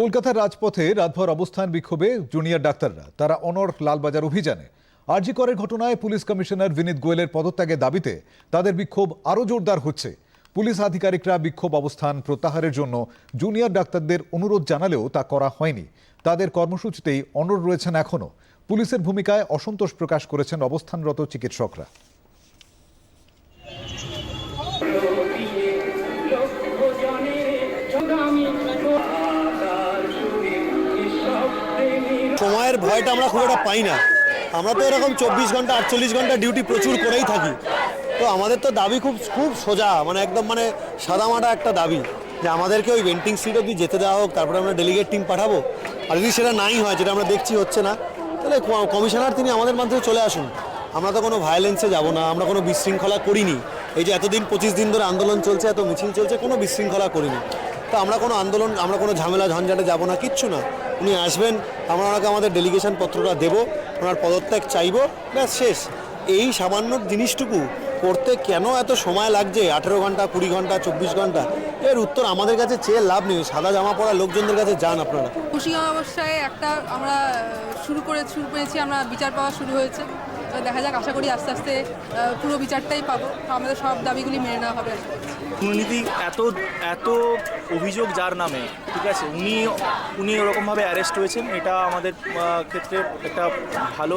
কলকাতার রাজপথে রাতভর অবস্থান বিক্ষোভে জুনিয়র ডাক্তাররা, তারা অনর লালবাজার অভিযানে। আরজি করের ঘটনায় পুলিশ কমিশনার বিনীত গোয়েলের পদত্যাগের দাবিতে তাদের বিক্ষোভ আরও জোরদার হচ্ছে। পুলিশ আধিকারিকরা বিক্ষোভ অবস্থান প্রত্যাহারের জন্য জুনিয়র ডাক্তারদের অনুরোধ জানালেও তা করা হয়নি। তাদের কর্মসূচিতেই অনড় রয়েছেন এখনও। পুলিশের ভূমিকায় অসন্তোষ প্রকাশ করেছেন অবস্থানরত চিকিৎসকরা। সময়ের ভয়টা আমরা খুব একটা পাই না। আমরা তো এরকম চব্বিশ ঘণ্টা, আটচল্লিশ ঘণ্টা ডিউটি প্রচুর করেই থাকি। তো আমাদের তো দাবি খুব খুব সোজা মানে একদম মানে সাদামাটা একটা দাবি, যে আমাদেরকে ওই ভেন্টিং সিট অব্দি যেতে দেওয়া হোক, তারপরে আমরা ডেলিগেট টিম পাঠাবো। আর যদি সেটা নাই হয়, যেটা আমরা দেখছি হচ্ছে না, তাহলে কমিশনার তিনি আমাদের মাধ্যমে চলে আসুন। আমরা তো কোনো ভায়োলেন্সে যাব না, আমরা কোনো বিশৃঙ্খলা করিনি। এই যে এতদিন, পঁচিশ দিন ধরে আন্দোলন চলছে, এত মিছিল চলছে, কোনো বিশৃঙ্খলা করিনি। তো আমরা কোনো আন্দোলন, আমরা কোনো ঝামেলা ঝঞ্ঝাটে যাব না, কিচ্ছু না। উনি আসবেন, আমরা ওনাকে আমাদের ডেলিগেশন পত্রটা দেব, ওনার পদত্যাগ চাইব, ব্যাস শেষ। এই সামান্য জিনিসটুকু করতে কেন এত সময় লাগছে? আঠেরো ঘণ্টা, কুড়ি ঘণ্টা, চব্বিশ ঘণ্টা? এর উত্তর আমাদের কাছে চেয়ে লাভ নেই। সাদা জামা পরা লোকজনদের কাছে যান আপনারা। খুশি অবস্থায় একটা আমরা শুরু করে, শুরু করেছি আমরা বিচার পাওয়া শুরু হয়েছে। দেখা যাক, আশা করি আস্তে আস্তে পুরো বিচারটাই পাবো। আমাদের সব দাবিগুলি মেনে নেওয়া হবে। দুর্নীতি এত এত অভিযোগ যার নামে, ঠিক আছে? উনি উনি ওরকমভাবে অ্যারেস্ট হয়েছেন, এটা আমাদের ক্ষেত্রে একটা ভালো।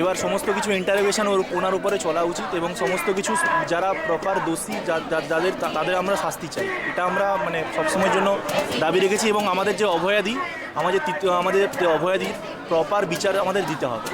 এবার সমস্ত কিছু ইন্টারভেশন ওর, ওনার উপরে চলা উচিত এবং সমস্ত কিছু যারা প্রপার দোষী যাদের তাদের আমরা শাস্তি চাই। এটা আমরা মানে সবসময়ের জন্য দাবি রেখেছি এবং আমাদের যে অভয়াদি আমাদের আমাদের অভয়াদি প্রপার বিচার আমাদের দিতে হবে।